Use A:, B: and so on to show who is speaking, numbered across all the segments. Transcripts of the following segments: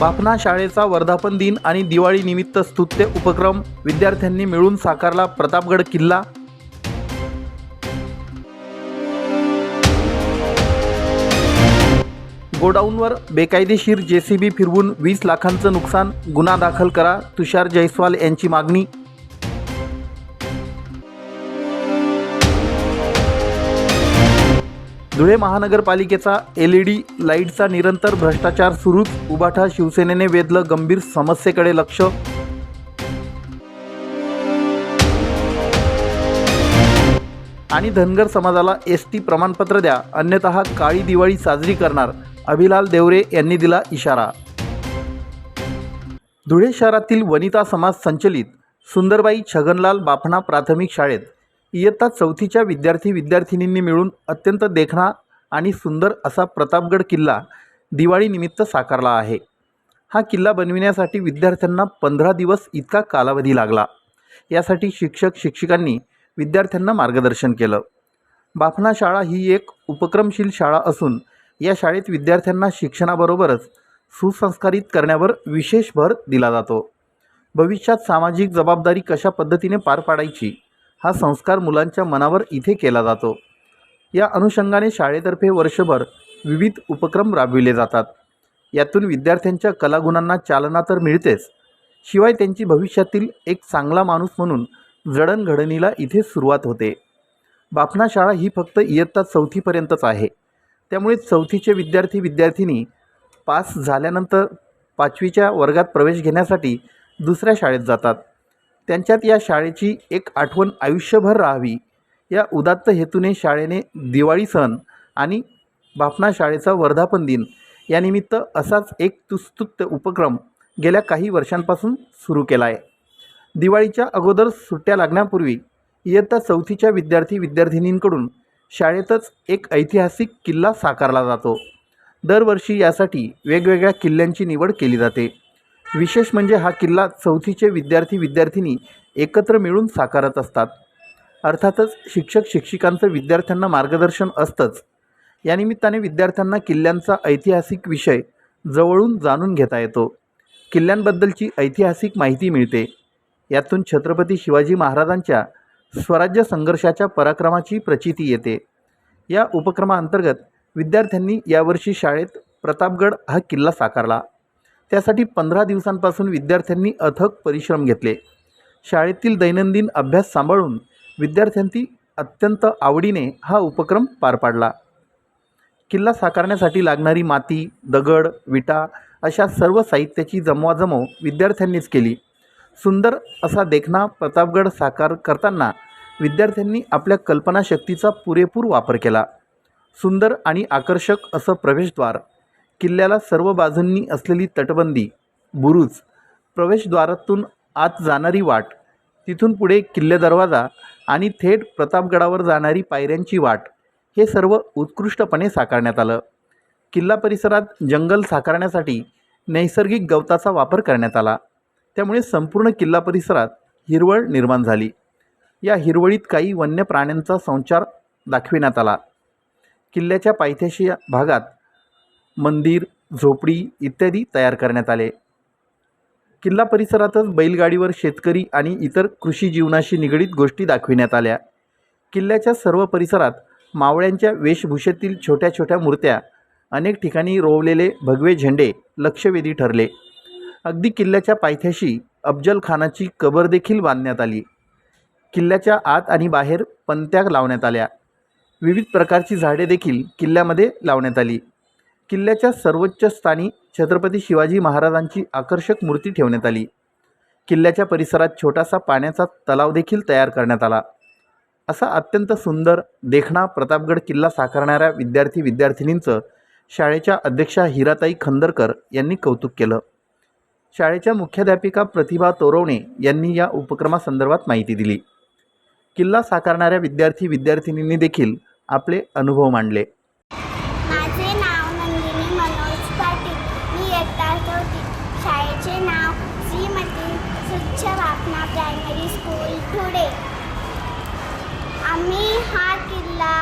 A: बापना शाळेचा वर्धापन दिन आणि दिवाळी निमित्त स्तुत्य उपक्रम विद्यार्थ्यांनी मिळून साकारला प्रतापगड किल्ला. गोडाऊनवर बेकायदेशीर जेसीबी फिरवून वीस लाखांचं नुकसान गुन्हा दाखल करा तुषार जयस्वाल यांची मागणी धुळे महानगरपालिकेचा एल ई डी लाईटचा निरंतर भ्रष्टाचार सुरूच. उबाठा शिवसेनेने वेधलं गंभीर समस्येकडे लक्ष. आणि धनगर समाजाला एस टी प्रमाणपत्र द्या. अन्यतः काळी दिवाळी साजरी करणार. अभिलाल देवरे यांनी दिला इशारा. धुळे शहरातील वनिता समाज संचलित. सुंदरबाई छगनलाल बाफणा प्राथमिक शाळेत. इयत्ता चौथीच्या विद्यार्थी विद्यार्थिनींनी मिळून अत्यंत देखणा आणि सुंदर असा प्रतापगड किल्ला दिवाळीनिमित्त साकारला आहे. हा किल्ला बनविण्यासाठी विद्यार्थ्यांना पंधरा दिवस इतका कालावधी लागला. यासाठी शिक्षक शिक्षिकांनी विद्यार्थ्यांना मार्गदर्शन केलं. बाफना शाळा ही एक उपक्रमशील शाळा असून या शाळेत विद्यार्थ्यांना शिक्षणाबरोबरच सुसंस्कारित करण्यावर विशेष भर दिला जातो. भविष्यात सामाजिक जबाबदारी कशा पद्धतीने पार पाडायची? हा संस्कार मुलांच्या मनावर इथे केला जातो. या अनुषंगाने शाळेतर्फे वर्षभर विविध उपक्रम राबविले जातात. यातून विद्यार्थ्यांच्या कलागुणांना चालना तर मिळतेच शिवाय त्यांची भविष्यातील एक चांगला माणूस म्हणून जडणघडणीला इथे सुरुवात होते. बाफना शाळा ही फक्त इयत्ता चौथीपर्यंतच आहे. त्यामुळे चौथीचे विद्यार्थी विद्यार्थिनी पास झाल्यानंतर पाचवीच्या वर्गात प्रवेश घेण्यासाठी दुसऱ्या शाळेत जातात. त्यांच्यात या शाळेची एक आठवण आयुष्यभर राहावी. या उदात्त हेतूने शाळेने दिवाळी सण आणि बापना शाळेचा वर्धापन दिन यानिमित्त असाच एक तुस्तुत्य उपक्रम गेल्या काही वर्षांपासून सुरू केला आहे दिवाळीच्या अगोदर सुट्ट्या लागण्यापूर्वी इयत्ता चौथीच्या विद्यार्थी विद्यार्थिनींकडून शाळेतच एक ऐतिहासिक किल्ला साकारला जातो. दरवर्षी यासाठी वेगवेगळ्या किल्ल्यांची निवड केली जाते. विशेष म्हणजे हा किल्ला चौथीचे विद्यार्थी विद्यार्थिनी एकत्र मिळून साकारत असतात. अर्थातच शिक्षक शिक्षिकांचं विद्यार्थ्यांना मार्गदर्शन असतंच. यानिमित्ताने विद्यार्थ्यांना किल्ल्यांचा ऐतिहासिक विषय जवळून जाणून घेता येतो. किल्ल्यांबद्दलची ऐतिहासिक माहिती मिळते. यातून छत्रपती शिवाजी महाराजांच्या स्वराज्य संघर्षाच्या पराक्रमाची प्रचिती येते. या उपक्रमाअंतर्गत विद्यार्थ्यांनी यावर्षी शाळेत प्रतापगड हा किल्ला साकारला. त्यासाठी पंधरा दिवसांपासून विद्यार्थ्यांनी अथक परिश्रम घेतले. शाळेतील दैनंदिन अभ्यास सांभाळून विद्यार्थ्यांनी अत्यंत आवडीने हा उपक्रम पार पाडला. किल्ला साकारण्यासाठी लागणारी माती दगड विटा अशा सर्व साहित्याची जमवाजमव विद्यार्थ्यांनीच केली. सुंदर असा देखणा प्रतापगड साकार करताना विद्यार्थ्यांनी आपल्या कल्पनाशक्तीचा पुरेपूर वापर केला. सुंदर आणि आकर्षक असं प्रवेशद्वार किल्ल्याला सर्व बाजूंनी असलेली तटबंदी बुरुज प्रवेशद्वारातून आत जाणारी वाट तिथून पुढे किल्ले दरवाजा आणि थेट प्रतापगडावर जाणारी पायऱ्यांची वाट हे सर्व उत्कृष्टपणे साकारण्यात आलं. किल्ला परिसरात जंगल साकारण्यासाठी नैसर्गिक गवताचा वापर करण्यात आला. त्यामुळे संपूर्ण किल्ला परिसरात हिरवळ निर्माण झाली. या हिरवळीत काही वन्य प्राण्यांचा संचार दाखविण्यात आला. किल्ल्याच्या पायथ्याशी भागात मंदिर झोपडी इत्यादी तयार करण्यात आले. किल्ला परिसरातच बैलगाडीवर शेतकरी आणि इतर कृषी जीवनाशी निगडीत गोष्टी दाखविण्यात आल्या. किल्ल्याच्या सर्व परिसरात मावळ्यांच्या वेशभूषेतील छोट्या छोट्या मूर्त्या अनेक ठिकाणी रोवलेले भगवे झेंडे लक्षवेधी ठरले. अगदी किल्ल्याच्या पायथ्याशी अफजल खानाची कबर देखील बांधण्यात आली. किल्ल्याच्या आत आणि बाहेर पंत्या लावण्यात आल्या. विविध प्रकारची झाडे देखील किल्ल्यामध्ये लावण्यात आली. किल्ल्याच्या सर्वोच्च स्थानी छत्रपती शिवाजी महाराजांची आकर्षक मूर्ती ठेवण्यात आली. किल्ल्याच्या परिसरात छोटासा पाण्याचा तलाव देखील तयार करण्यात आला. असा अत्यंत सुंदर देखणा प्रतापगड किल्ला साकारणाऱ्या विद्यार्थी विद्यार्थिनींचं शाळेच्या अध्यक्षा हिराताई खंदरकर यांनी कौतुक केलं. शाळेच्या मुख्याध्यापिका प्रतिभा तोरवणे यांनी या उपक्रमासंदर्भात माहिती दिली. किल्ला साकारणाऱ्या विद्यार्थी विद्यार्थिनींनी देखील आपले अनुभव मांडले
B: माझे नाव नंदिनी मनोज पाटील मी इयत्ता चौथी शाळेचे नाव श्रीमती स्वच्छ वापना प्रायमरी स्कूल धुळे आम्ही हा किल्ला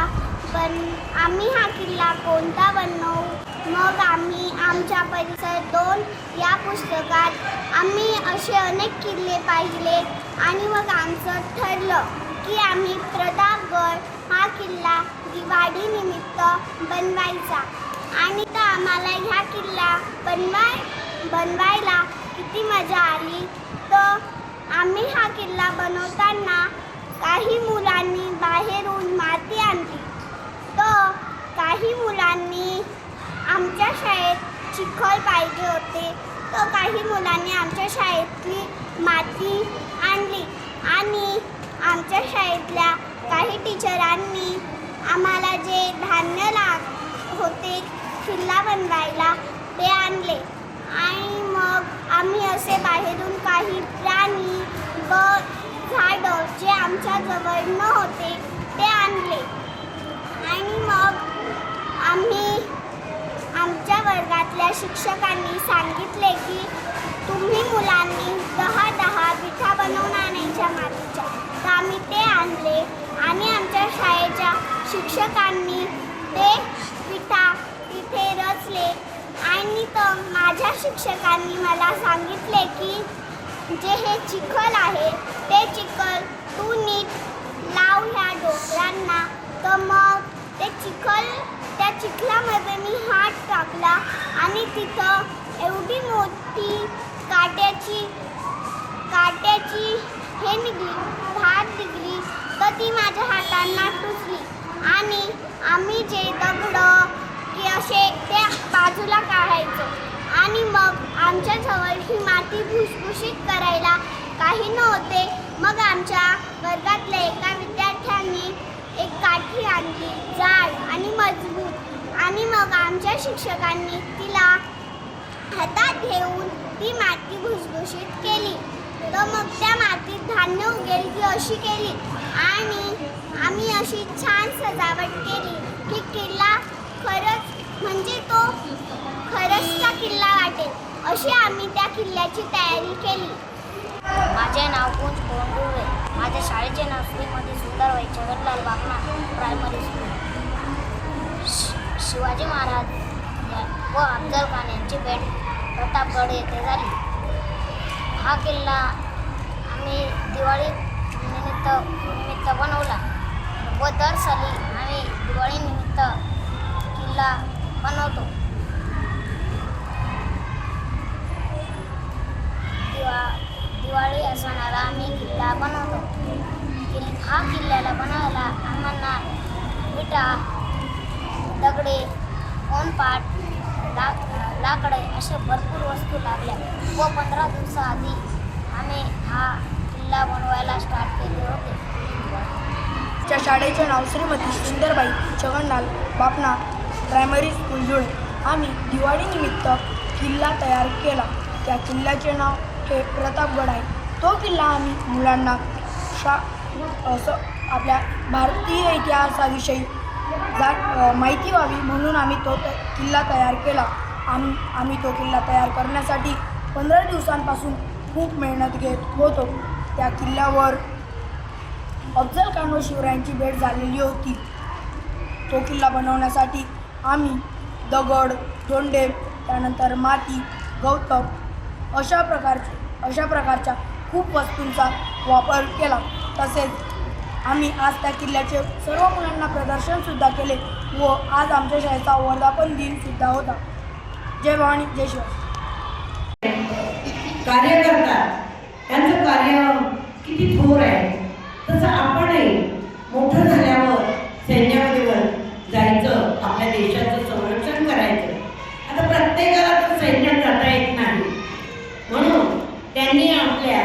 B: बन आम्ही हा किल्ला कोणता बनवू मग आम्ही आमच्या परिसर दोन या पुस्तकात आम्ही असे अनेक किल्ले पाहिले आणि मग आमचं ठरलं की आम्ही प्रतापगड हा किल्ला दिवाळीनिमित्त बनवायचा. आणि तर आम्हाला ह्या किल्ला बनवाय बनवायला किती मजा आली. तर आम्ही हा किल्ला बनवताना काही मुलांनी बाहेरून माती आणली. तर काही मुलांनी आमच्या शाळेत चिखल पाहिजे होते. तर काही मुलांनी आमच्या शाळेतली माती आणली आणि आमच्या शाळेतल्या काही टीचरांनी आम्हाला जे धान्य लाग होते किल्ला बनवायला ते आणले. आणि मग आम्ही असे बाहेरून काही प्राणी व झाडं जे आमच्या जवळ न होते ते आणले आणि मग आम्ही आमच्या वर्गातल्या शिक्षकांनी सांगितले की तुम्ही मुलांनी दहा दहा विठा बनवून आणायच्या मातीच्या. तर आम्ही ते आणले आणि आमच्या शाळेच्या शिक्षकांनी ते विठा तिथे रचले. आणि तर माझ्या शिक्षकांनी मला सांगितले की जे हे चिखल आहे ते चिखल तू नीट लाव ह्या डोकरांना तर मग ते चिखल त्या चिखलामध्ये मी हात टाकला आणि तिथं एवढी मोठी काट्याची काट्याची हे निघली भात निघली तर ती माझ्या हातांना टुचली आणि आम्ही जे दगडं की असे त्या बाजूला काढायचो. आणि मग आमच्या जवळची माती भुसभुशीत करायला काही नव्हते. मग आमच्या वर्गातल्या एका विद्यार्थ्यांनी एक काठी आणली जाड आणि मजबूत. आणि मग आमच्या शिक्षकांनी तिला हातात घेऊन ती माती भुसभुशीत केली. तर मग त्या मातीत धान्य उगेल की अशी केली. आणि आम्ही अशी छान सजावट केली की किल्ला खरंच म्हणजे तो खरंचचा किल्ला वाटेल अशी आम्ही त्या किल्ल्याची तयारी केली.
C: माझे नाव कुंज कोंडुर्वे माझ्या शाळेचे नाव श्रीमती सुंदर छगनलाल बापना प्रायमरी स्कूल शिवाजी महाराज व अफजल खान यांची भेट प्रतापगड येथे झाली. हा किल्ला आम्ही दिवाळी निमित्त निमित्त बनवला. व दर साली आम्ही दिवाळीनिमित्त किल्ला बनवतो दिवा दिवाळी या सणाला आम्ही किल्ला बनवतो किल हा किल्ल्याला बनवायला आम्हाला विटा दगडे ओनपाट ला लाकडे अशा भरपूर वस्तू लागल्या. व पंधरा दिवसाआधी आम्ही हा किल्ला बनवायला स्टार्ट केले होते.
D: त्या शाळेचे नाव श्रीमती सुंदरबाई छगनलाल बापना प्रायमरी स्कूल जुळे. आम्ही दिवाळीनिमित्त किल्ला तयार केला. त्या किल्ल्याचे नाव हे प्रतापगड आहे. तो किल्ला आम्ही मुलांना शा असं आपल्या भारतीय इतिहासाविषयी जा माहिती व्हावी म्हणून आम्ही तो किल्ला तयार केला. आम आम्ही तो किल्ला तयार करण्यासाठी पंधरा दिवसांपासून खूप मेहनत घेत होतो. त्या किल्ल्यावर अफजल खान व शिवरायांची भेट झालेली होती. तो किल्ला बनवण्यासाठी आम्ही दगड धोंडे त्यानंतर माती गवतम अशा प्रकारचे अशा प्रकारच्या खूप वस्तूंचा वापर केला. तसेच आम्ही आज त्या किल्ल्याचे सर्व मुलांना प्रदर्शनसुद्धा केले व आज आमच्या शाळेचा वर्धापन दिनसुद्धा होता. जय भवानी जय शिवाजी.
E: कार्य करतात त्यांचं कार्य किती थोर आहे तसं आपणही मोठं झाल्यावर सैन्यामध्ये जायचं आपल्या देशाचं संरक्षण करायचं. आता प्रत्येकाला तर सैन्यात जाता येत नाही. म्हणून त्यांनी आपल्या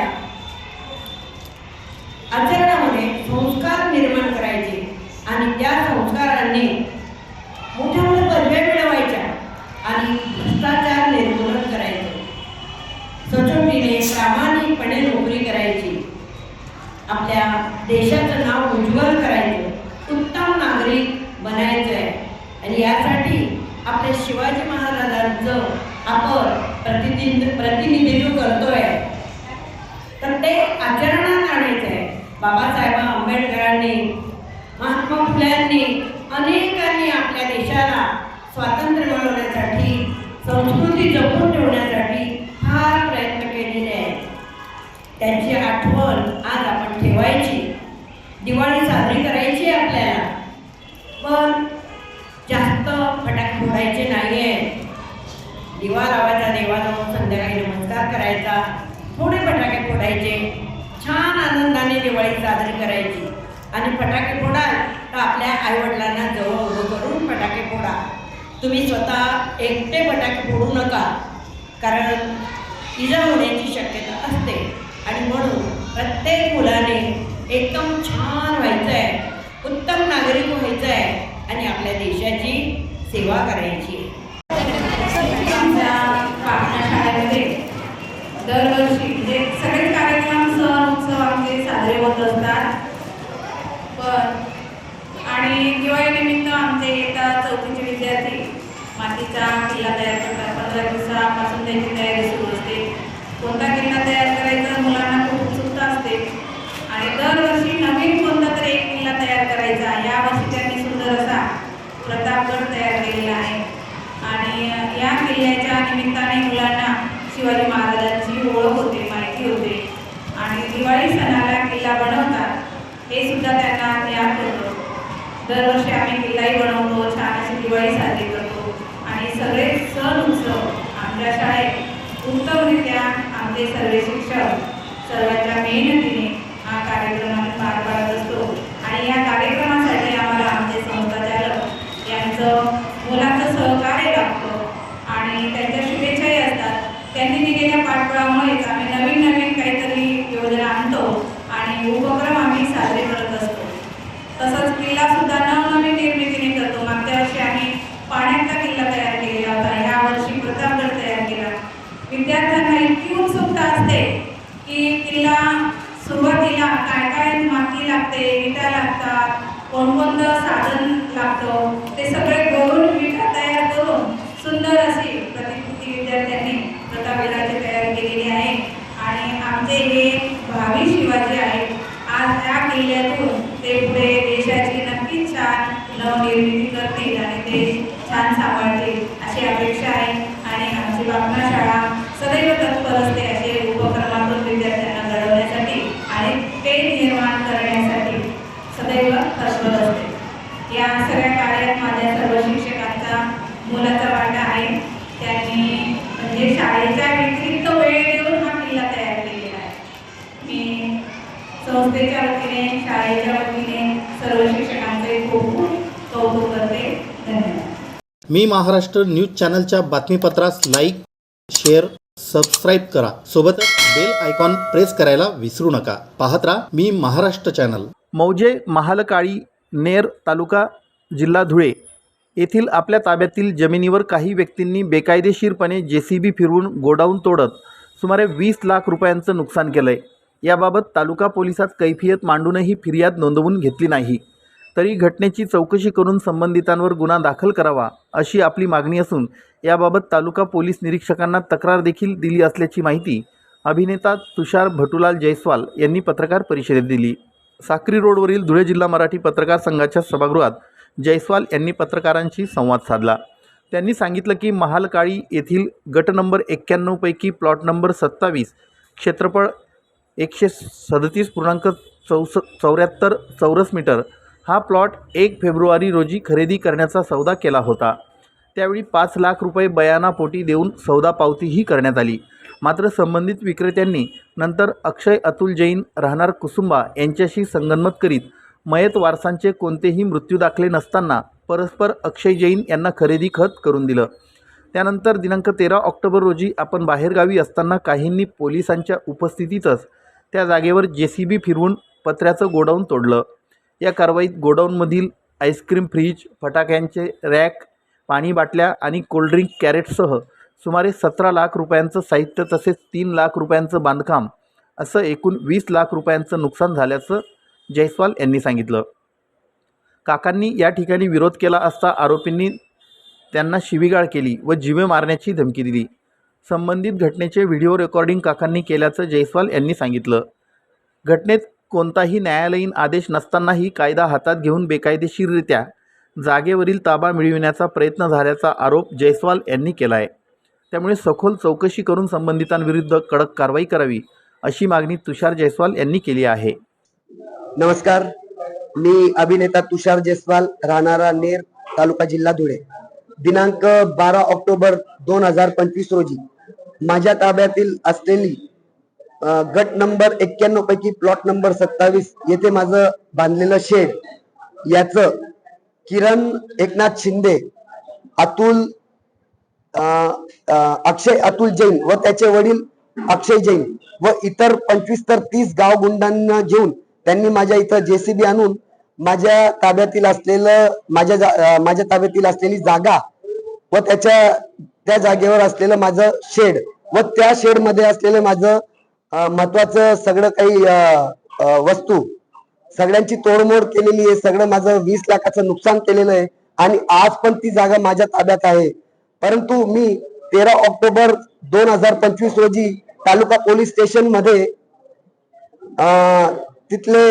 E: आचरणामध्ये संस्कार निर्माण करायचे आणि त्या संस्कारांनी मोठ्या मोठ्या पदव्या मिळवायच्या आणि भ्रष्टाचार निर्मूलन करायचं सचोटीने प्रामाणिकपणे नोकरी करायची आपल्या देशाचं नाव उज्ज्वल करायचं उत्तम नागरिक बनायचं आहे आणि यासाठी आपल्या शिवाजी महाराजांचं आपण प्रतिनिध प्रतिनिधित्व करतोय. तर ते आचरणात आणायचं आहे बाबासाहेब आंबेडकरांनी महात्मा फुल्यांनी संध्याकाळी करायचा थोडे फटाके फोडायचे छान आनंदाने दिवाळी साजरी करायची. आणि फटाके फोडाल तर आपल्या आईवडिलांना जवळ उभं करून फटाके फोडा. तुम्ही स्वतः एकटे फटाके फोडू नका कारण इजा होण्याची शक्यता असते. आणि म्हणून प्रत्येक मुलाने एकदम छान व्हायचं आहे उत्तम नागरिक व्हायचं आहे आणि आपल्या देशाची सेवा करायची
F: आमच्या शाळेमध्ये दरवर्षी म्हणजे सगळेच कार्यक्रम सण उत्सव आमचे साजरे होत असतात. पण आणि दिवाळीनिमित्त आमचे येतात चौथीचे विद्यार्थी मातीचा किल्ला तयार करतात. पंधरा दिवसापासून त्यांची तयारी सुरू असते. कोणता किल्ला तयार करायचा मुलांना खूप उत्सुकता असते. आणि दरवर्षी नवीन कोणता तरी एक किल्ला तयार करायचा. यावर्षी त्यांनी सुंदर असा प्रतापगड तयार केलेला आहे. आणि या किल्ल्याच्या निमित्ताने मुलांना शिवाजी महाराजांनी ओळख होते माहिती होते आणि दिवाळी सणाला किल्ला बनवतात हे सुद्धा त्यांना ज्ञात होतं दरवर्षी आम्ही किल्लाही बनवतो छान अशी दिवाळी साजरी करतो. आणि सगळे सण उत्सव आमच्या शाळेत उत्तमरित्या आमचे सर्व शिक्षक सर्वांच्या मेहनतीने हा कार्यक्रम आम्ही पार पाडत असतो आणि या कार्यक्रमासाठी आम्हाला आमचे संस्थाचालक यांचं मुलांचं सहकार्य लागतं आणि त्यांच्या शुभेच्छाही असतात त्यांनी दिलेल्या पाठबळामुळेच आम्ही नवीन नवीन काहीतरी योजना आणतो आणि उपक्रम आम्ही साजरे करत असतो तसंच किल्ला सुद्धा नवनवीन निर्मितीने करतो मागच्या वर्षी आम्ही पाण्यातला किल्ला तयार केलेला होता ह्या वर्षी प्रतापगड तयार केला विद्यार्थ्यांना इतकी उत्सुकता असते की तिला सुरुवातीला काय काय माती लागते विटा लागतात कोणकोणतं साधन लागतं ते सगळे करून विटा तयार करून सुंदर अशी प्रतिकृती विद्यार्थ्यांनी प्रतापगडाची तयार केलेली आहे. आणि आमचे हे भावी शिवाजी आहेत आज त्या किल्ल्यातून ते पुढे देशाची नक्कीच छान नवनिर्मिती करतील आणि देश छान सांभाळतील अशी आपली आहे आणि आमची बापना शाळा सदैव तत्पर असते असे उपक्रमातून विद्यार्थ्यांना घडवण्यासाठी आणि ते निर्माण करण्यासाठी सदैव तत्पर असते या सगळ्या कार्यात माझ्या सर्व शिक्षकांचा मुलाचा वाटा आहे त्यांनी म्हणजे शाळेच्या व्यतिरिक्त वेळ देऊन हा किल्ला तयार केलेला आहे मी संस्थेच्या वतीने शाळेच्या वतीने सर्व शिक्षकांचे खूप खूप कौतुक करते. धन्यवाद.
A: मी महाराष्ट्र न्यूज चॅनलच्या बातमीपत्रास लाईक शेअर सबस्क्राईब करा. सोबतच बेल आयकॉन प्रेस करायला विसरू नका. पाहत राहा मी महाराष्ट्र चॅनल. मौजे महालकाळी नेर तालुका जिल्हा धुळे येथील आपल्या ताब्यातील जमिनीवर काही व्यक्तींनी बेकायदेशीरपणे जे सी बी फिरवून गोडाऊन तोडत सुमारे वीस लाख रुपयांचं नुकसान केलं आहे याबाबत तालुका पोलिसात कैफियत मांडूनही फिर्याद नोंदवून घेतली नाही. तरी घटनेची चौकशी करून संबंधितांवर गुन्हा दाखल करावा अशी आपली मागणी असून याबाबत तालुका पोलीस निरीक्षकांना तक्रार देखील दिली असल्याची माहिती अभिनेता तुषार भटुलाल जयस्वाल यांनी पत्रकार परिषदेत दिली. साक्री रोडवरील धुळे जिल्हा मराठी पत्रकार संघाच्या सभागृहात जयस्वाल यांनी पत्रकारांशी संवाद साधला. त्यांनी सांगितलं की महालकाळी येथील गट नंबर एक्क्याण्णवपैकी प्लॉट नंबर सत्तावीस क्षेत्रफळ एकशे सदतीस पूर्णांक चौस चौऱ्याहत्तर चौरस मीटर हा प्लॉट एक फेब्रुवारी रोजी खरेदी करण्याचा सौदा केला होता. त्यावेळी पाच लाख रुपये बयानापोटी देऊन सौदा पावतीही करण्यात आली. मात्र संबंधित विक्रेत्यांनी नंतर अक्षय अतुल जैन राहणार कुसुंबा यांच्याशी संगनमत करीत मयत वारसांचे कोणतेही मृत्यू दाखले नसताना परस्पर अक्षय जैन यांना खरेदी खत करून दिलं. त्यानंतर दिनांक तेरा ऑक्टोबर रोजी आपण बाहेरगावी असताना काहींनी पोलिसांच्या उपस्थितीतच त्या जागेवर जे सी बी फिरवून पत्र्याचं गोडाऊन तोडलं. या कारवाईत गोडाऊनमधील आईस्क्रीम फ्रीज फटाक्यांचे रॅक पाणी बाटल्या आणि कोल्ड्रिंक कॅरेटसह सुमारे सतरा लाख रुपयांचं साहित्य तसेच तीन लाख रुपयांचं बांधकाम असं एकूण वीस लाख रुपयांचं नुकसान झाल्याचं जयस्वाल यांनी सांगितलं. काकांनी या ठिकाणी विरोध केला असता आरोपींनी त्यांना शिवीगाळ केली व जिवे मारण्याची धमकी दिली. संबंधित घटनेचे व्हिडिओ रेकॉर्डिंग काकांनी केल्याचं जयस्वाल यांनी सांगितलं. घटनेत कोणताही न्यायालयीन आदेश नसतानाही कायदा हातात घेऊन बेकायदेशीररित्या जागेवरील ताबा मिळविण्याचा प्रयत्न झाल्याचा आरोप जयस्वाल यांनी केला आहे त्यामुळे सखोल चौकशी करून संबंधितांविरुद्ध कडक कारवाई करावी अशी मागणी तुषार जयस्वाल यांनी केली आहे.
G: नमस्कार. मी अभिनेता तुषार जयस्वाल राहणारा नेर तालुका जिल्हा धुळे. दिनांक बारा ऑक्टोबर दोन हजार पंचवीस रोजी माझ्या ताब्यातील असलेली गट नंबर एक्क्याण्णव पैकी प्लॉट नंबर सत्तावीस येथे माझं बांधलेलं शेड याच किरण एकनाथ शिंदे अतुल अक्षय अतुल जैन व त्याचे वडील अक्षय जैन व इतर पंचवीस तर तीस गाव गुंडांना घेऊन त्यांनी माझ्या इथं जेसीबी आणून माझ्या ताब्यातील असलेलं माझ्या जा- माझ्या ताब्यातील असलेली जागा व त्याच्या त्या जागेवर असलेलं माझं शेड व त्या शेडमध्ये असलेलं माझं महत्वाचं सगळं काही वस्तू सगळ्यांची तोडमोड केलेली आहे सगळं माझं वीस लाखाचं नुकसान केलेलं आहे आणि आज पण ती जागा माझ्या ताब्यात आहे. परंतु मी तेरा ऑक्टोबर दोन हजार पंचवीस रोजी तालुका पोलीस स्टेशनमध्ये तिथले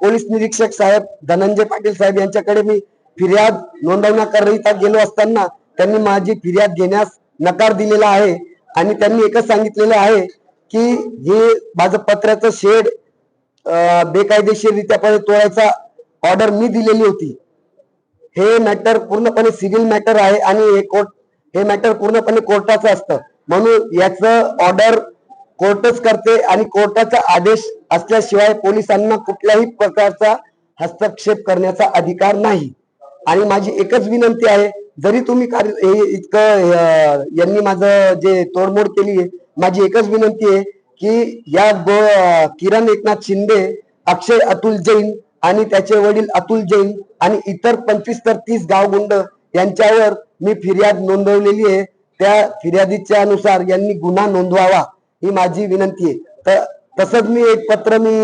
G: पोलीस निरीक्षक साहेब धनंजय पाटील साहेब यांच्याकडे मी फिर्याद नोंदवण्याकरिता गेलो असताना त्यांनी माझी फिर्याद घेण्यास नकार दिलेला आहे आणि त्यांनी एकच सांगितलेलं आहे की हे माझं पत्र्याचं शेड बेकायदेशीररित्यापणे बेकायदेशीररित्या तोडायचा ऑर्डर मी दिलेली होती. हे मॅटर पूर्णपणे सिव्हिल मॅटर आहे आणि हे कोर्ट हे मॅटर पूर्णपणे कोर्टाचं असतं. म्हणून याचं ऑर्डर कोर्टच करते आणि कोर्टाचा आदेश असल्याशिवाय पोलिसांना कुठल्याही प्रकारचा हस्तक्षेप करण्याचा अधिकार नाही. आणि माझी एकच विनंती आहे जरी तुम्ही कार्य हे इतकं यांनी माझं जे तोडमोड केली आहे माझी एकच विनंती आहे की या किरण एकनाथ शिंदे अक्षय अतुल जैन आणि त्याचे वडील अतुल जैन आणि इतर पंचवीस तर तीस गावगुंड यांच्यावर मी फिर्याद नोंदवलेली आहे. त्या फिर्यादीच्या अनुसार यांनी गुन्हा नोंदवावा ही माझी विनंती आहे. तर तसंच मी एक पत्र मी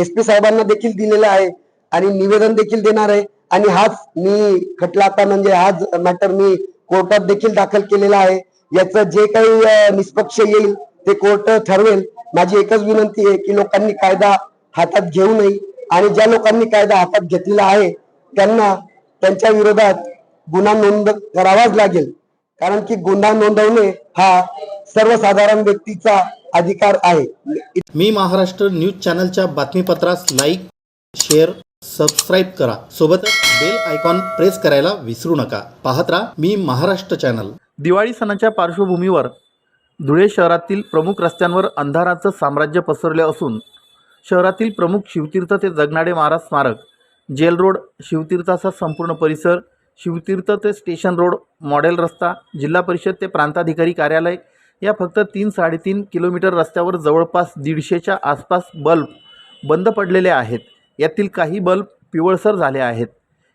G: एस पी साहेबांना देखील दिलेलं आहे आणि निवेदन देखील देणार आहे. आणि हाच मी खटला आता म्हणजे हाच मॅटर मी कोर्टात देखील दाखल केलेला आहे. याचं जे काही निष्पक्ष येईल ते कोर्ट ठरवेल. माझी एकच विनंती आहे की लोकांनी कायदा हातात घेऊ नये आणि ज्या लोकांनी कायदा हातात घेतलेला आहे त्यांना त्यांच्या विरोधात गुन्हा नोंद करावाच लागेल. कारण की गुन्हा नोंदवणे हा सर्वसाधारण व्यक्तीचा अधिकार आहे.
A: मी महाराष्ट्र न्यूज चॅनलच्या बातमीपत्रास लाईक शेअर सबस्क्राईब करा. सोबतच बेल आयकॉन प्रेस करायला विसरू नका. पाहत राहा मी महाराष्ट्र चॅनल. दिवाळी सणाच्या पार्श्वभूमीवर धुळे शहरातील प्रमुख रस्त्यांवर अंधाराचं साम्राज्य पसरले असून शहरातील प्रमुख शिवतीर्थ ते जगनाडे महाराज स्मारक जेल रोड शिवतीर्थाचा संपूर्ण परिसर शिवतीर्थ ते स्टेशन रोड मॉडेल रस्ता जिल्हा परिषद ते प्रांताधिकारी कार्यालय या फक्त तीन साडेतीन किलोमीटर रस्त्यावर जवळपास दीडशेच्या आसपास बल्ब बंद पडलेले आहेत. यातील काही बल्ब पिवळसर झाले आहेत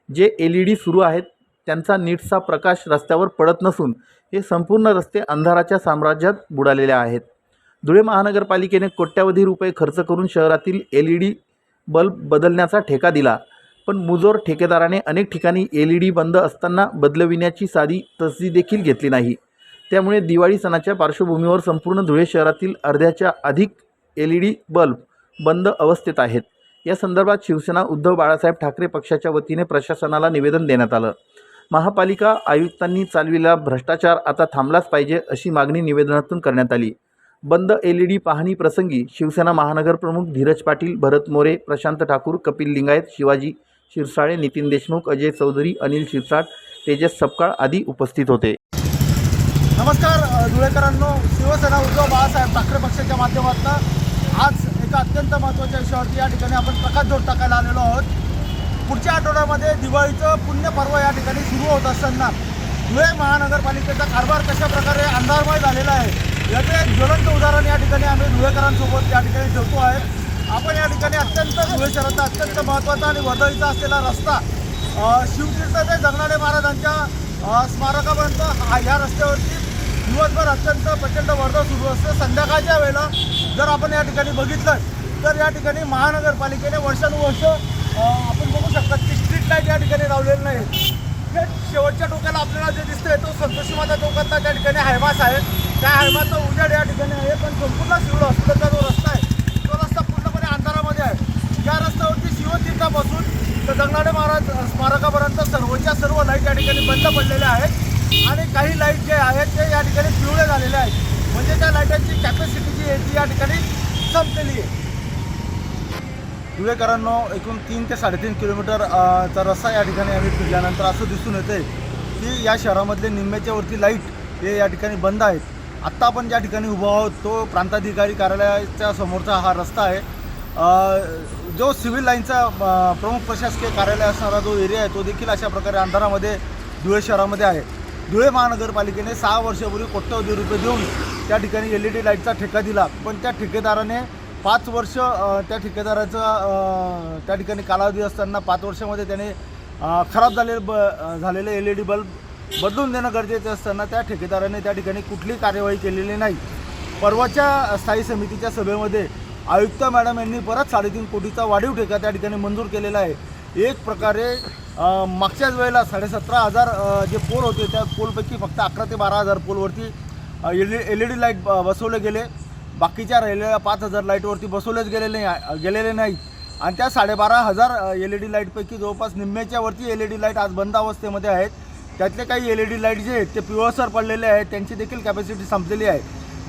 A: जे एल ई डी सुरू आहेत. त्यांचा नीटसा प्रकाश रस्त्यावर पडत नसून हे संपूर्ण रस्ते अंधाराच्या साम्राज्यात बुडालेले आहेत. धुळे महानगरपालिकेने कोट्यावधी रुपये खर्च करून शहरातील एल ई डी बल्ब बदलण्याचा ठेका दिला पण मुजोर ठेकेदाराने अनेक ठिकाणी एल ई डी बंद असताना बदलविण्याची साधी तसदी देखील घेतली नाही. त्यामुळे दिवाळी सणाच्या पार्श्वभूमीवर संपूर्ण धुळे शहरातील अर्ध्याच्या अधिक एल ई डी बल्ब बंद अवस्थेत आहेत. या संदर्भात शिवसेना उद्धव बाळासाहेब ठाकरे पक्षाच्या वतीने प्रशासनाला निवेदन देण्यात आलं. महापालिका आयुक्तांनी चालविलेला भ्रष्टाचार आता थांबलाच पाहिजे अशी मागणी निवेदनातून करण्यात आली. बंद एल ई डी पाहणी प्रसंगी शिवसेना महानगर प्रमुख धीरज पाटील भरत मोरे प्रशांत ठाकूर कपिल लिंगायत शिवाजी शिरसाळे नितीन देशमुख अजय चौधरी अनिल शिरसाट तेजस सपकाळ आदी उपस्थित होते.
H: नमस्कार धुळेकरांनो. शिवसेना उद्धव बाळासाहेब ठाकरे पक्षाच्या माध्यमातून आज एका अत्यंत महत्त्वाच्या विषयावरती या ठिकाणी आपण प्रकाश जोड टाकायला आलेलो आहोत. पुढच्या आठवड्यामध्ये दिवाळीचं पुण्यपर्व या ठिकाणी सुरू होत असताना धुळे महानगरपालिकेचा कारभार कशा प्रकारे अंधारमय झालेला आहे याचं एक ज्वलंत उदाहरण या ठिकाणी आम्ही धुळेकरांसोबत या ठिकाणी ठेवतो आहे. आपण या ठिकाणी अत्यंत धुळे शहराचा अत्यंत महत्त्वाचा आणि वर्दळीचा असलेला रस्ता अ, शिवतीर्थ ते जगनाडे महाराजांच्या स्मारकापर्यंत हा या रस्त्यावरती दिवसभर अत्यंत प्रचंड वर्दळ सुरू असतं. संध्याकाळच्या वेळेला जर आपण या ठिकाणी बघितलं तर या ठिकाणी महानगरपालिकेने वर्षानुवर्ष आपण बघू शकता की स्ट्रीट लाइट या ठिकाणी लावलेलं नाही. थेट शेवटच्या टोकाला आपल्याला जे दिसतंय तो संतोषी माता चौकातला त्या ठिकाणी हायमास आहे. त्या हायमासचा उजेड या ठिकाणी आहे पण संपूर्ण शिवड हॉस्पिटलचा जो रस्ता आहे तो रस्ता पूर्णपणे अंधारामध्ये आहे. या रस्त्यावरती शिवतीर्थापासून तर जगना महाराज स्मारकापर्यंत सर्वच्या सर्व लाइट या ठिकाणी बंद पडलेल्या आहेत. आणि काही लाइट जे आहेत ते या ठिकाणी पिवळे झालेले आहेत. म्हणजे त्या लाईटांची कॅपॅसिटी जी आहे ती या ठिकाणी संपलेली आहे. धुळेकरांनो एकूण तीन ते साडेतीन किलोमीटरचा रस्ता या ठिकाणी आम्ही फिरल्यानंतर असं दिसून येते की या शहरामधले निम्म्याच्या वरती लाइट हे या ठिकाणी बंद आहेत. आत्ता आपण ज्या ठिकाणी उभा आहोत तो प्रांताधिकारी कार्यालयाच्या समोरचा हा रस्ता आहे. जो सिव्हिल लाईनचा प्रमुख प्रशासकीय कार्यालय असणारा जो एरिया आहे तो देखील अशा प्रकारे अंधारामध्ये धुळे शहरामध्ये आहे. धुळे महानगरपालिकेने सहा वर्षापूर्वी कोट्यवधी रुपये देऊन त्या ठिकाणी एल ई डी लाईटचा ठेका दिला. पण त्या ठेकेदाराने पाच वर्ष त्या ठेकेदाराचा त्या ठिकाणी कालावधी असताना पाच वर्षामध्ये त्याने खराब झालेले ब झालेले एल ई डी बल्ब बदलून देणं गरजेचं असताना त्या ठेकेदाराने त्या ठिकाणी कुठलीही कार्यवाही केलेली नाही. परवाच्या स्थायी समितीच्या सभेमध्ये आयुक्त मॅडम यांनी परत साडेतीन कोटीचा वाढीव ठेका त्या ठिकाणी मंजूर केलेला आहे. एक प्रकारे मागच्याच वेळेला साडेसतरा हजार जे पोल होते त्या पोलपैकी फक्त अकरा ते बारा हजार पोलवरती L L E D light ब- बसवले गेले. बाकीच्या राहिलेल्या पाच हजार लाईटवरती बसवलेच गेलेले नाही गेलेले नाही आणि त्या साडेबारा हजार एल ई डी लाईटपैकी जवळपास निम्म्याच्यावरती एल ई डी लाइट आज बंद अवस्थेमध्ये आहेत. त्यातले काही एल ई डी लाइट जे आहेत ते पिवळसर पडलेले आहेत. त्यांची देखील कॅपॅसिटी संपलेली आहे.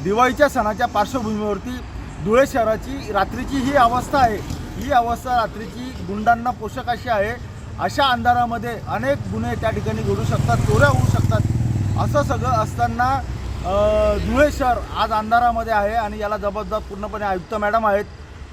H: दिवाळीच्या सणाच्या पार्श्वभूमीवरती धुळे शहराची रात्रीची ही अवस्था आहे. ही अवस्था रात्रीची गुंडांना पोषक अशी आहे. अशा अंधारामध्ये अनेक गुन्हे त्या ठिकाणी घडू शकतात चोऱ्या होऊ शकतात. असं सगळं असताना धुळे शहर आज अंधारामध्ये आहे आणि याला जबाबदार पूर्णपणे आयुक्त मॅडम आहेत.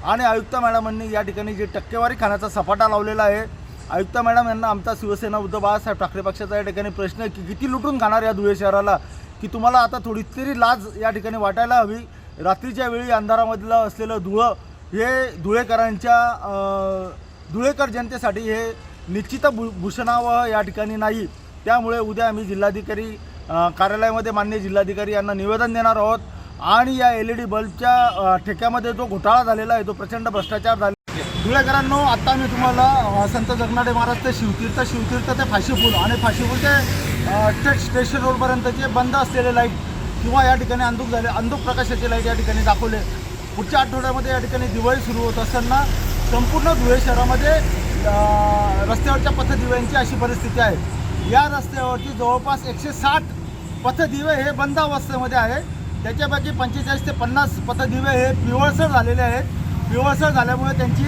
H: आणि आयुक्त मॅडमांनी या ठिकाणी जे टक्केवारी खाण्याचा सपाटा लावलेला आहे आयुक्त मॅडम यांना आमचा शिवसेना उद्धव बाळासाहेब ठाकरे पक्षाचा या ठिकाणी प्रश्न आहे की किती लुटून खाणार या धुळे शहराला की तुम्हाला आता थोडी तरी लाज या ठिकाणी वाटायला हवी. रात्रीच्या वेळी अंधारामधलं असलेलं धुळं हे धुळेकरांच्या धुळेकर जनतेसाठी हे निश्चित भू भूषणावं या ठिकाणी नाही. त्यामुळे उद्या आम्ही जिल्हाधिकारी कार्यालयामध्ये मान्य जिल्हाधिकारी यांना निवेदन देणार आहोत. आणि या एल ई डी बल्बच्या ठेक्यामध्ये जो घोटाळा झालेला आहे तो प्रचंड भ्रष्टाचार झाला धुळेकरांनो आत्ता मी तुम्हाला संत जगनाडे महाराज ते शिवतीर्थ शिवतीर्थ ते फाशीपूल आणि फाशीपूल ते स्टेट स्टेशन रोडपर्यंतचे बंद असलेले लाइट किंवा या ठिकाणी अंधुक झाले अंधुक प्रकाशाचे लाइट या ठिकाणी दाखवले. पुढच्या आठवड्यामध्ये या ठिकाणी दिवाळी सुरू होत असताना संपूर्ण धुळे शहरामध्ये रस्त्यावरच्या पथदिव्यांची अशी परिस्थिती आहे. या रस्त्यावरती जवळपास एकशे साठ पथदिवे हे बंद अवस्थेमध्ये आहे. त्याच्यापैकी पंचेचाळीस ते पन्नास पथदिवे हे पिवळसर झालेले आहेत. पिवळसर झाल्यामुळे त्यांची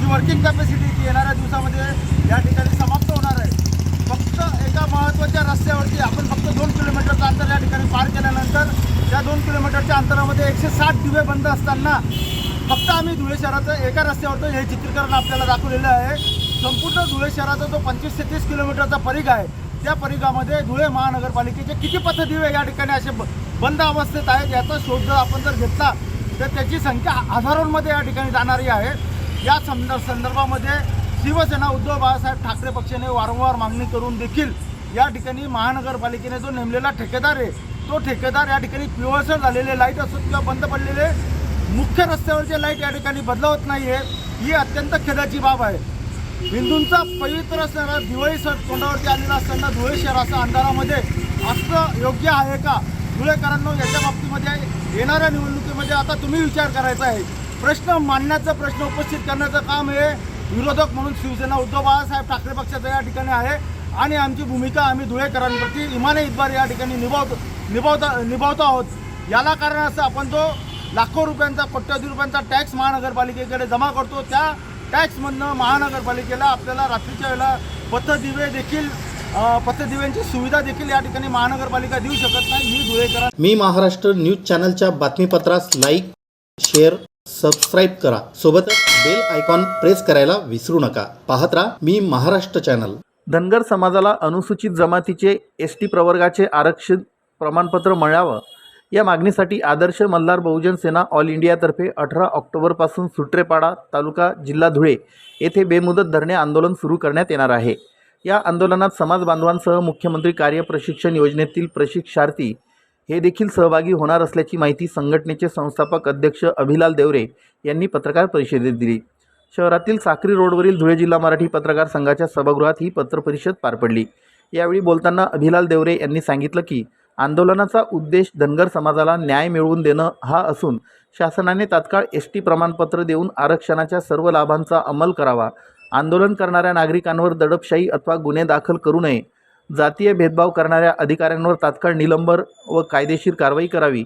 H: जी वर्किंग कॅपॅसिटी ती येणाऱ्या दिवसामध्ये या ठिकाणी समाप्त होणार आहे. फक्त एका महत्त्वाच्या रस्त्यावरती आपण फक्त दोन किलोमीटरचं अंतर या ठिकाणी पार केल्यानंतर त्या दोन किलोमीटरच्या अंतरामध्ये एकशे साठ दिवे बंद असताना फक्त आम्ही धुळे शहराचं एका रस्त्यावरचं हे चित्रीकरण आपल्याला दाखवलेलं आहे. संपूर्ण धुळे शहराचा जो पंचवीस ते तीस किलोमीटरचा परिघ आहे त्या परिघामध्ये धुळे महानगरपालिकेचे किती पथदिवे या ठिकाणी असे बंद अवस्थेत आहेत याचा शोध जर आपण जर घेतला तर त्याची संख्या हजारोंमध्ये या ठिकाणी जाणारी आहे. या संद संदर्भामध्ये शिवसेना उद्धव बाळासाहेब ठाकरे पक्षाने वारंवार मागणी करून देखील या ठिकाणी महानगरपालिकेने जो नेमलेला ठेकेदार आहे तो ठेकेदार या ठिकाणी पिवळसर झालेले लाइट असोत किंवा बंद पडलेले मुख्य रस्त्यावरचे लाइट या ठिकाणी बदलवत नाही आहे ही अत्यंत खेदाची बाब आहे. हिंदूंचा पवित्र सण दिवाळी सण तोंडावरती आलेला असताना धुळे शहराचं अंधारामध्ये असं योग्य आहे का? धुळेकरांनो याच्या बाबतीमध्ये येणाऱ्या निवडणुकीमध्ये आता तुम्ही विचार करायचा आहे. प्रश्न मांडण्याचा प्रश्न उपस्थित करण्याचं काम हे विरोधक म्हणून शिवसेना उद्धव बाळासाहेब ठाकरे पक्षाचं या ठिकाणी आहे. आणि आमची भूमिका आम्ही धुळेकरांप्रती इमाने इतबार या ठिकाणी निभावतो निभावता निभावतो आहोत. याला कारण असं आपण जो लाखो रुपयांचा कोट्यावधी रुपयांचा टॅक्स महानगरपालिकेकडे जमा करतो त्या टॅक्समधनं महानगरपालिकेला आपल्याला रात्रीच्या वेळेला पथदिवे देखील पथदिव्यांची सुविधा देखील या ठिकाणी महानगरपालिका देऊ शकत नाही. ही धुळेकरां
A: मी महाराष्ट्र न्यूज चॅनलच्या बातमीपत्रास लाईक शेअर सबस्क्राईब करा. सोबतच बेल आयकॉन प्रेस करायला विसरू नका. पाहत राहा मी महाराष्ट्र चॅनल. धनगर समाजाला अनुसूचित जमातीचे एस टी प्रवर्गाचे आरक्षित प्रमाणपत्र मिळावं. या मागणीसाठी आदर्श मल्हार बहुजन सेना ऑल इंडियातर्फे अठरा ऑक्टोबरपासून सुट्रेपाडा तालुका जिल्हा धुळे येथे बेमुदत धरणे आंदोलन सुरू करण्यात येणार आहे. या आंदोलनात समाज बांधवांसह मुख्यमंत्री कार्य प्रशिक्षण योजनेतील प्रशिक्षार्थी हे देखील सहभागी होणार असल्याची माहिती संघटनेचे संस्थापक अध्यक्ष अभिलाल देवरे यांनी पत्रकार परिषदेत दिली. शहरातील साक्री रोडवरील धुळे जिल्हा मराठी पत्रकार संघाच्या सभागृहात ही पत्रपरिषद पार पडली. यावेळी बोलताना अभिलाल देवरे यांनी सांगितलं की आंदोलनाचा उद्देश धनगर समाजाला न्याय मिळवून देणं हा असून शासनाने तात्काळ एस टी प्रमाणपत्र देऊन आरक्षणाच्या सर्व लाभांचा अंमल करावा. आंदोलन करणाऱ्या नागरिकांवर दडपशाही अथवा गुन्हे दाखल करू नये. जातीय भेदभाव करणाऱ्या अधिकाऱ्यांवर तात्काळ निलंबर व कायदेशीर कारवाई करावी.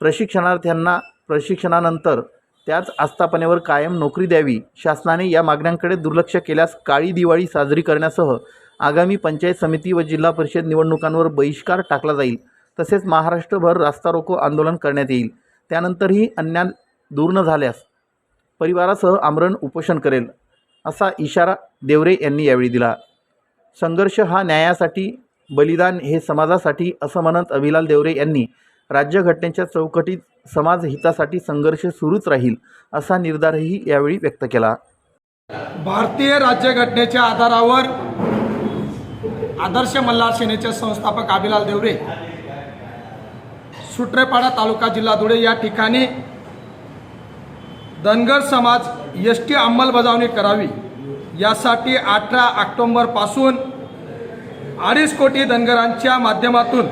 A: प्रशिक्षणार्थ्यांना प्रशिक्षणानंतर त्याच आस्थापनेवर कायम नोकरी द्यावी. शासनाने या मागण्यांकडे दुर्लक्ष केल्यास काळी दिवाळी साजरी करण्यासह आगामी पंचायत समिती व जिल्हा परिषद निवडणुकांवर बहिष्कार टाकला जाईल. तसेच महाराष्ट्रभर रास्ता रोको आंदोलन करण्यात येईल. त्यानंतरही अन्याय दूर न झाल्यास परिवारासह आमरण उपोषण करेल असा इशारा देवरे यांनी यावेळी दिला. संघर्ष हा न्यायासाठी बलिदान हे समाजासाठी असं म्हणत अभिलाल देवरे यांनी राज्यघटनेच्या चौकटीत समाज हितासाठी संघर्ष सुरूच राहील असा निर्धारही यावेळी व्यक्त केला.
I: भारतीय राज्यघटनेच्या आधारावर आदर्श मल्हार सेनेचे संस्थापक आबिलाल देवरे. सुट्रेपाडा तालुका जिल्हा धुळे या ठिकाणी धनगर समाज एस टी अंमलबजावणी करावी. यासाठी अठरा ऑक्टोंबरपासून अडीच कोटी धनगरांच्या माध्यमातून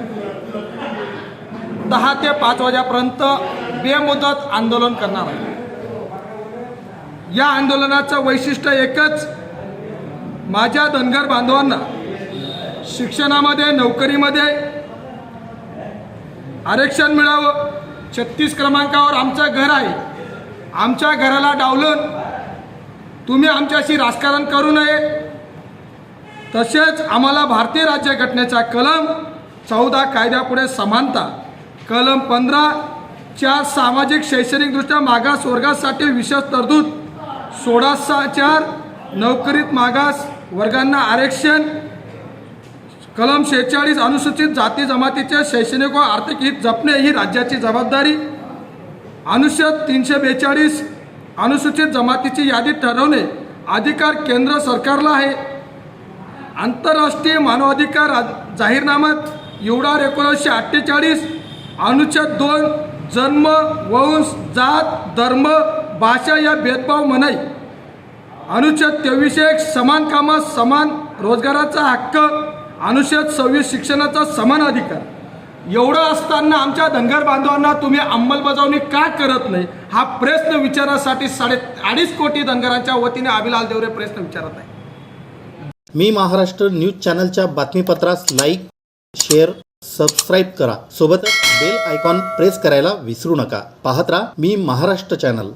I: दहा ते पाच वाजेपर्यंत बेमुदत आंदोलन करणार आहे. या आंदोलनाचं वैशिष्ट्य एकच माझ्या धनगर बांधवांना शिक्षणामध्ये नोकरीमध्ये आरक्षण मिळावं. छत्तीस क्रमांकावर आमचं घर आहे. आमच्या घराला डावलून तुम्ही आमच्याशी राजकारण करू नये. तसेच आम्हाला भारतीय राज्यघटनेचा कलम चौदा कायद्यापुढे समानता कलम पंधरा चार सामाजिक शैक्षणिकदृष्ट्या मागास वर्गासाठी विशेष तरतूद सोळा सहा चार नोकरीत मागास वर्गांना आरक्षण कलम शेहेचाळीस अनुसूचित जाती जमातीचे शैक्षणिक व आर्थिक हित जपणे ही राज्याची जबाबदारी. अनुच्छेद तीनशे बेचाळीस अनुसूचित जमातीची यादी ठरवणे अधिकार केंद्र सरकारला आहे. आंतरराष्ट्रीय मानवाधिकार रा- जाहीरनामात एवढा एकोणीसशे अठ्ठेचाळीस अनुच्छेद दोन जन्म वंश जात धर्म भाषा या भेदभाव मनाई अनुच्छेद तेवीस एक समान कामात समान रोजगाराचा हक्क अनुच्छेद सव्वीस शिक्षणाचा समान अधिकार. एवढं असताना आमच्या धनगर बांधवांना तुम्ही अंमलबजावणी का करत नाही? हा प्रश्न विचारासाठी साडे अडीच कोटी धनगरांच्या वतीने अभिलाल देवरे प्रश्न विचारत आहे
A: मी महाराष्ट्र न्यूज चॅनलच्या बातमीपत्रास लाईक शेअर सबस्क्राईब करा. सोबतच बेल आयकॉन प्रेस करायला विसरू नका. पाहत राहा मी महाराष्ट्र चॅनल.